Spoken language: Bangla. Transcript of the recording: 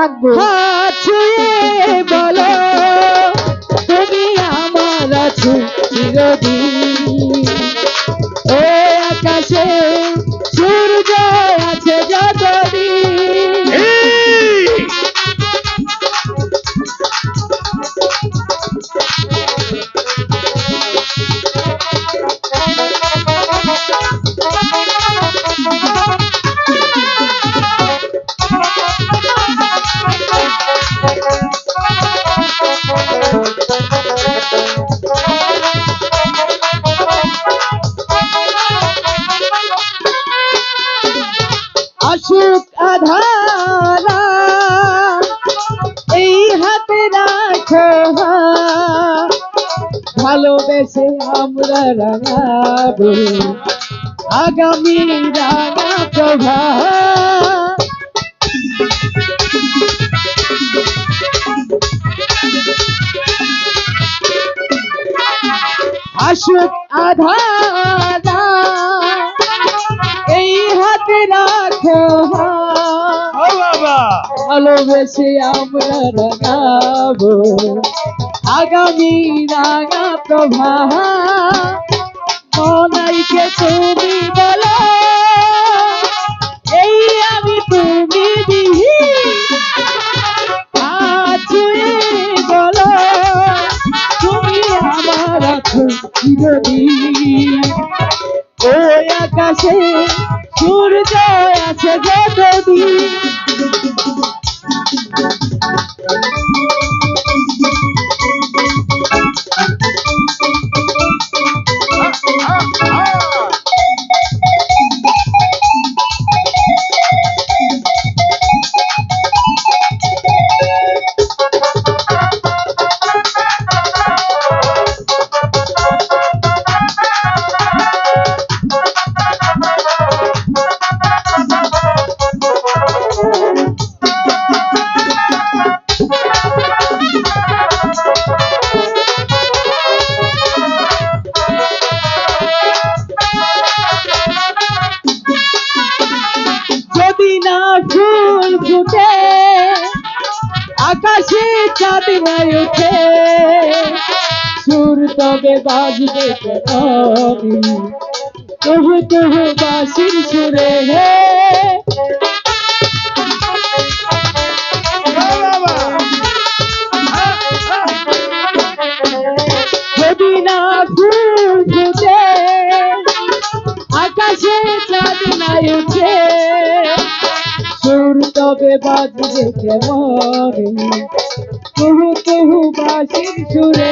থাকবো আসুক আধারা এই হাতে রাখো। ভালোবেসে আমরা রাঙাবো আগামী রাঙা প্রভা আসুক আধারা ভালোবেসে আমরা রাঙাবো। আগামী রাঙা প্রভা মনাইকে তুমি বলো, এই আমি তুমি দিহি। আছুয়ে বলো, তুমি আমার আছো চিরদিন। ওই আকাশে সূর্য আছে যতদিন। ফুল ফুটে, আকাশে চাঁদ নাই ওঠে। সুর তবে বাজবে তবু তবু বাসির সুরে হে। আকাশে চাঁদ নাই উঠে তবে বাজবে কেমন? কুহু কুহু বাসির সুরে।